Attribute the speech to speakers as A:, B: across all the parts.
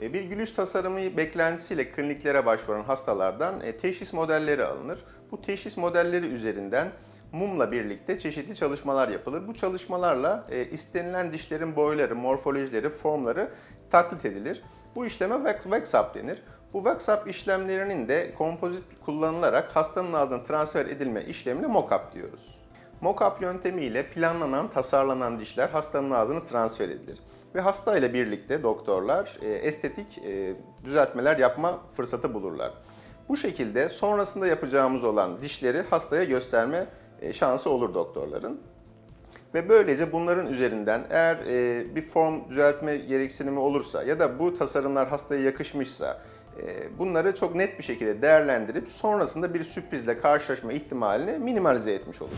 A: E, Bir gülüş tasarımı beklentisiyle kliniklere başvuran hastalardan e, teşhis modelleri alınır. Bu teşhis modelleri üzerinden mumla birlikte çeşitli çalışmalar yapılır. Bu çalışmalarla e, istenilen dişlerin boyları, morfolojileri, formları taklit edilir. Bu işleme wax, denir. Bu up işlemlerinin de kompozit kullanılarak hastanın ağzına transfer edilme işlemine mock-up diyoruz. Mock-up yöntemiyle planlanan, tasarlanan dişler hastanın ağzına transfer edilir. Ve hasta ile birlikte doktorlar e, estetik e, düzeltmeler yapma fırsatı bulurlar. Bu şekilde sonrasında yapacağımız olan dişleri hastaya gösterme e, şansı olur doktorların. Ve böylece bunların üzerinden eğer bir form düzeltme gereksinimi olursa ya da bu tasarımlar hastaya yakışmışsa bunları çok net bir şekilde değerlendirip sonrasında bir sürprizle karşılaşma ihtimalini minimalize etmiş olur.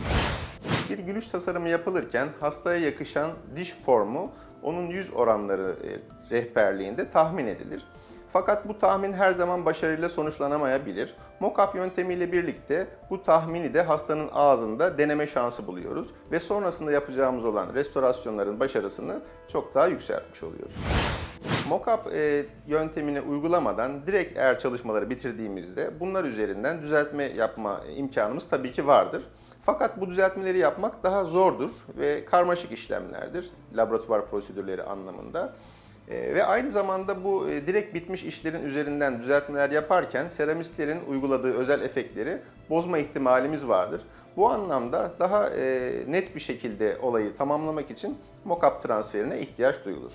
A: Bir gülüş tasarımı yapılırken hastaya yakışan diş formu onun yüz oranları e, rehberliğinde tahmin edilir. Fakat bu tahmin her zaman başarıyla sonuçlanamayabilir. Mock-up yöntemiyle birlikte bu tahmini de hastanın ağzında deneme şansı buluyoruz ve sonrasında yapacağımız olan restorasyonların başarısını çok daha yükseltmiş oluyoruz. Mock-up e, yöntemini uygulamadan direkt eğer çalışmaları bitirdiğimizde bunlar üzerinden düzeltme yapma imkanımız tabii ki vardır. Fakat bu düzeltmeleri yapmak daha zordur ve karmaşık işlemlerdir laboratuvar prosedürleri anlamında. E, ve aynı zamanda bu e, direkt bitmiş işlerin üzerinden düzeltmeler yaparken seramistlerin uyguladığı özel efektleri bozma ihtimalimiz vardır. Bu anlamda daha e, net bir şekilde olayı tamamlamak için mock-up transferine ihtiyaç duyulur.